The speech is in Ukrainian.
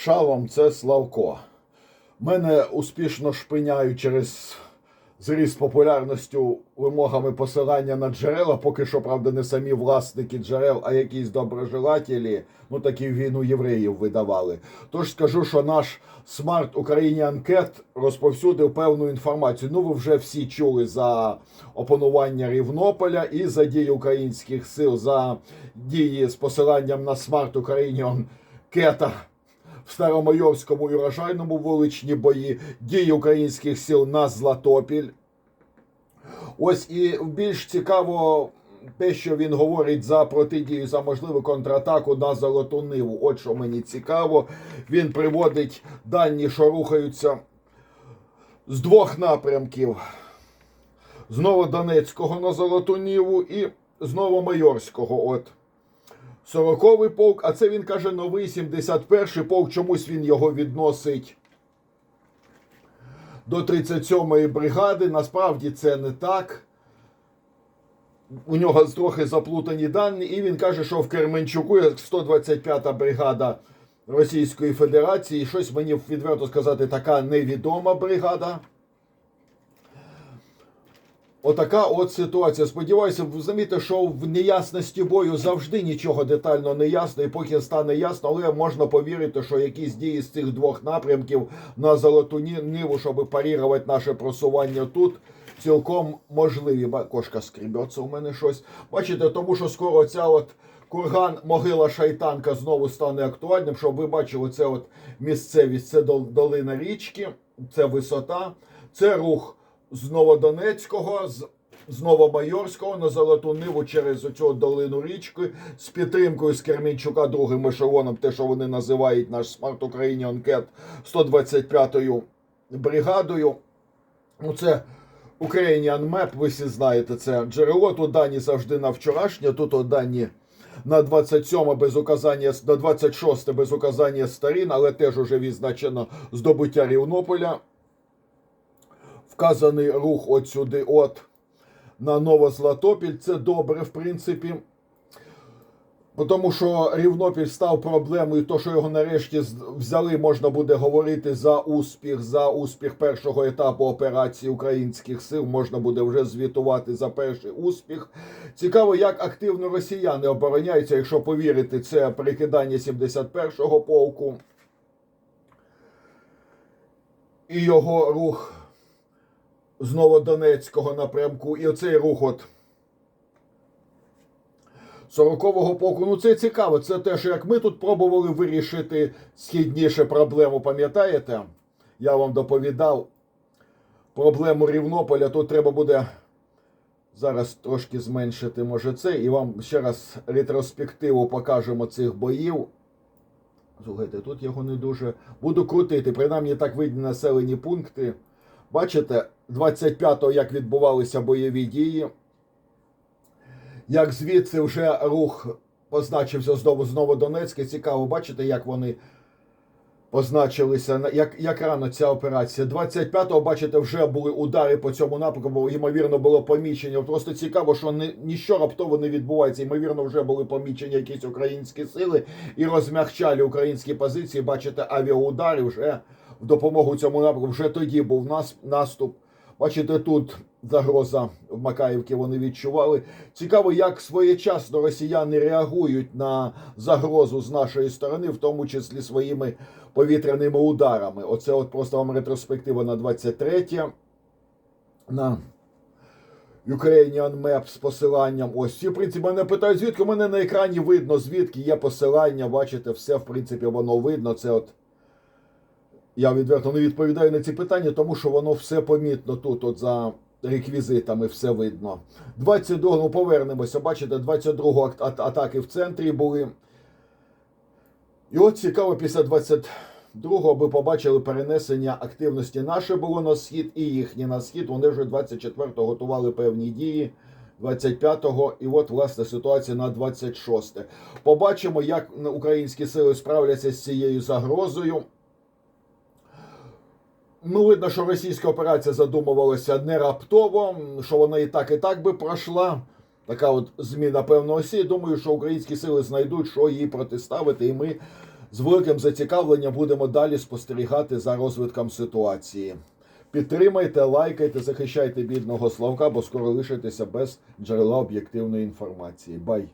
Шалом це Славко. Мене успішно шпиняють через зріст популярністю вимогами посилання на джерела. Поки що, правда, не самі власники джерел, а якісь доброжелателі, ну такі війну євреїв видавали. Тож скажу, що наш смарт Україні анкет розповсюдив певну інформацію. Ну, ви вже всі чули за опанування Рівнополя і за дії українських сил, за дії з посиланням на смарт Україні анкета в Старомайорському і урожайному вуличні бої, дії українських сил на Златопіль. Ось і більш цікаво те, що він говорить за протидію за можливу контратаку на Золоту Ниву. От що мені цікаво. Він приводить дані, що рухаються з двох напрямків: з Новодонецького на Золоту Ниву і з Новомайорського. От. 40-й полк, а це він каже новий 71-й полк. Чомусь він його відносить до 37-ї бригади. Насправді це не так. У нього трохи заплутані дані, і він каже, що в Керменчуку є 125-та бригада Російської Федерації. Щось мені відверто сказати, така невідома бригада. Отака от ситуація. Сподіваюся, ви розумієте, що в неясності бою завжди нічого детально не ясно, і поки стане ясно, але можна повірити, що якісь дії з цих двох напрямків на золоту ниву, щоб парірувати наше просування тут, цілком можливі. Кошка скрібеться у мене щось. Бачите, тому що скоро ця от курган могила шайтанка знову стане актуальним. Щоб ви бачили, це от місцевість, це долина річки, це висота, це рух з Новодонецького, з, з Новомайорського на Золоту Ниву через оцю долину річки з підтримкою з Кермінчука другим ешелоном, те, що вони називають наш Смарт Україні Анкет 125-ю бригадою. Ну, це Ukrainian Map, ви всі знаєте, це джерело. Тут дані завжди на вчорашнє, тут дані на 27 без указання, на 26 без указання сторін, але теж уже відзначено здобуття Рівнополя вказаний рух от сюди, от на Новозлатопіль. Це добре, в принципі. Тому що Рівнопіль став проблемою, то що його нарешті взяли, можна буде говорити за успіх, за успіх першого етапу операції українських сил. Можна буде вже звітувати за перший успіх. Цікаво, як активно росіяни обороняються, якщо повірити, це перекидання 71-го полку і його рух з Новодонецького напрямку, і оцей рух от 40-го полку. Ну це цікаво. Це те, що як ми тут пробували вирішити східніше проблему, пам'ятаєте? Я вам доповідав проблему Рівнополя. Тут треба буде зараз трошки зменшити, може, це, і вам ще раз ретроспективу покажемо цих боїв. Слухайте, тут його не дуже. Буду крутити, принаймні так видні населені пункти. Бачите, 25-го, як відбувалися бойові дії, як звідси вже рух позначився знову знову Донецьке. Цікаво, бачите, як вони позначилися, як, як рано ця операція. 25-го, бачите, вже були удари по цьому напрямку, ймовірно, було помічення. Просто цікаво, що не, ніщо раптово не відбувається. Ймовірно, вже були помічені якісь українські сили і розмягчали українські позиції. Бачите, авіаудари вже в допомогу цьому напрямку. Вже тоді був нас, наступ. Бачите, тут загроза в Макаївці вони відчували. Цікаво, як своєчасно росіяни реагують на загрозу з нашої сторони, в тому числі своїми повітряними ударами. Оце от просто вам ретроспектива на 23 на Ukrainian Map з посиланням. Ось всі, в принципі, мене питають, звідки мене на екрані видно, звідки є посилання. Бачите, все, в принципі, воно видно. Це от я відверто не відповідаю на ці питання, тому що воно все помітно тут, от за реквізитами, все видно. 22 ну повернемося, бачите, 22 ат- ат- атаки в центрі були. І от цікаво, після 22-го ви побачили перенесення активності наше було на схід і їхнє на схід. Вони вже 24-го готували певні дії. 25-го, і от власне ситуація на 26. Побачимо, як українські сили справляться з цією загрозою. Ну, видно, що російська операція задумувалася не раптово, що вона і так, і так би пройшла. Така от зміна певного осі. Думаю, що українські сили знайдуть, що їй протиставити, і ми з великим зацікавленням будемо далі спостерігати за розвитком ситуації. Підтримайте, лайкайте, захищайте бідного Славка, бо скоро лишитеся без джерела об'єктивної інформації. Бай!